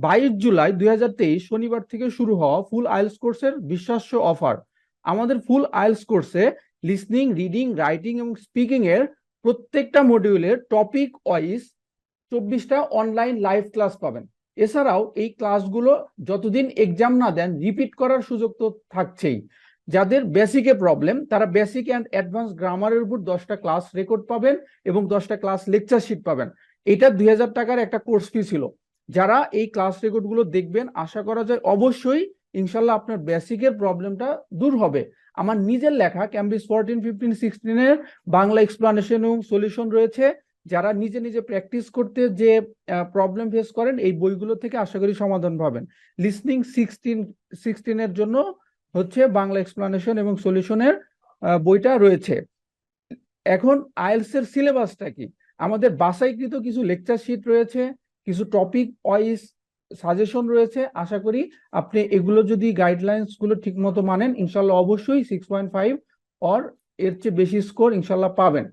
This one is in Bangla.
বাইশ জুলাই দুই হাজার তেইশ শনিবার থেকে শুরু হওয়া ফুল আইলস কোর্সের বিশ্বাস্য অফার। আমাদের ফুল আইলস কোর্সে লিসনিং, রিডিং, রাইটিং এবং স্পিকিং এর প্রত্যেকটা মডিউলের টপিক ওয়াইজ চব্বিশটা অনলাইন লাইভ ক্লাস পাবেন। এছাড়াও এই ক্লাসগুলো যতদিন এক্সাম না দেন, রিপিট করার সুযোগ তো থাকছেই। যাদের বেসিকে প্রবলেম, তারা বেসিক অ্যান্ড অ্যাডভান্স গ্রামারের উপর দশটা ক্লাস রেকর্ড পাবেন এবং দশটা ক্লাস লেকচার শিট পাবেন। এটা দুই হাজার টাকার একটা কোর্স ফি ছিল। যারা এই ক্লাস রেকর্ডগুলো দেখবেন, আশা করা যায় অবশ্যই ইনশাল্লাহ আপনার বেসিকের প্রবলেমটা দূর হবে। আমার নিজের লেখা ক্যাম্বিস ফোরটিন ফিফটিন সিক্সটিনের বাংলা এক্সপ্লানেশন এবং সলিউশন রয়েছে। যারা নিজে নিজে প্র্যাকটিস করতে যে প্রবলেম ফেস করেন, এই বইগুলো থেকে আশা করি সমাধান পাবেন। লিসনিং সিক্সটিন সিক্সটিনের জন্য হচ্ছে বাংলা এক্সপ্লানেশন এবং সলিউশনের বইটা রয়েছে। এখন আইএলস এর সিলেবাসটা কি? আমাদের বাসাইকৃত কিছু লেকচার শিট রয়েছে। কিছু টপিক ওয়াইজ সাজেশন রয়েছে, আশা করি আপনি এগুলো যদি গাইডলাইন্সগুলো ঠিক মতো মানেন, ইনশাল্লাহ অবশ্যই সিক্স পয়েন্ট ফাইভ অর এর চেয়ে বেশি স্কোর ইনশাল্লাহ পাবেন।